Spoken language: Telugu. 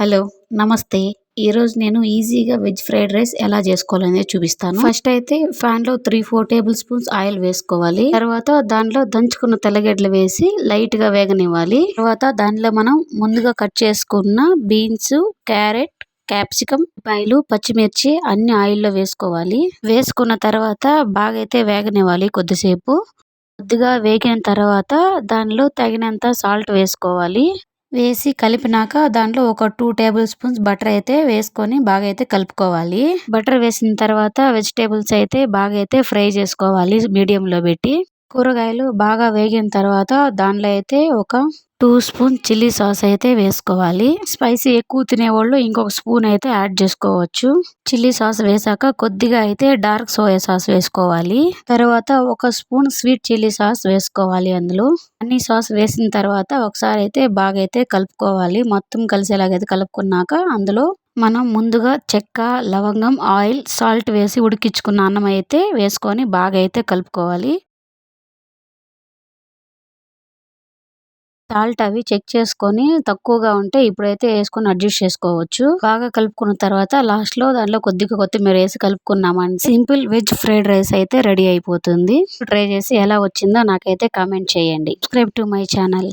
హలో నమస్తే. ఈరోజు నేను ఈజీగా వెజ్ ఫ్రైడ్ రైస్ ఎలా చేసుకోవాలనేది చూపిస్తాను. ఫస్ట్ అయితే ఫ్యాన్లో three four tablespoons oil వేసుకోవాలి. తర్వాత దాంట్లో దంచుకున్న తెల్లగడ్డలు వేసి లైట్గా వేగనివ్వాలి. తర్వాత దాంట్లో మనం ముందుగా కట్ చేసుకున్న బీన్స్ క్యారెట్ క్యాప్సికం పాయలు పచ్చిమిర్చి అన్ని ఆయిల్లో వేసుకోవాలి. వేసుకున్న తర్వాత బాగా అయితే వేగనివ్వాలి కొద్దిసేపు. కొద్దిగా వేగిన తర్వాత దానిలో తగినంత సాల్ట్ వేసుకోవాలి. వేసి కలిపినాక దాంట్లో ఒక టూ టేబుల్ స్పూన్స్ బటర్ అయితే వేసుకొని బాగా అయితే కలుపుకోవాలి. బటర్ వేసిన తర్వాత వెజిటేబుల్స్ అయితే బాగా అయితే ఫ్రై చేసుకోవాలి మీడియంలో పెట్టి. కూరగాయలు బాగా వేగిన తర్వాత దాంట్లో అయితే ఒక టూ స్పూన్ చిల్లీ సాస్ అయితే వేసుకోవాలి. స్పైసీ ఎక్కువ తినేవాళ్ళు ఇంకొక స్పూన్ అయితే యాడ్ చేసుకోవచ్చు. చిల్లీ సాస్ వేసాక కొద్దిగా అయితే డార్క్ సోయా సాస్ వేసుకోవాలి. తర్వాత ఒక స్పూన్ స్వీట్ చిల్లీ సాస్ వేసుకోవాలి అందులో. అన్ని సాస్ వేసిన తర్వాత ఒకసారి అయితే బాగా అయితే కలుపుకోవాలి. మొత్తం కలిసేలాగైతే కలుపుకున్నాక అందులో మనం ముందుగా చెక్క లవంగం ఆయిల్ సాల్ట్ వేసి ఉడికించుకున్న అన్నం అయితే వేసుకొని బాగా అయితే కలుపుకోవాలి. సాల్ట్ అవి చెక్ చేసుకొని తక్కువగా ఉంటే ఇప్పుడైతే వేసుకొని అడ్జస్ట్ చేసుకోవచ్చు. బాగా కలుపుకున్న తర్వాత లాస్ట్లో దాంట్లో కొద్దిగా కొత్తిమీర వేసి కలుపుకున్నామంటే సింపుల్ వెజ్ ఫ్రైడ్ రైస్ అయితే రెడీ అయిపోతుంది. ట్రై చేసి ఎలా వచ్చిందో నాకైతే కామెంట్ చేయండి. Subscribe to my channel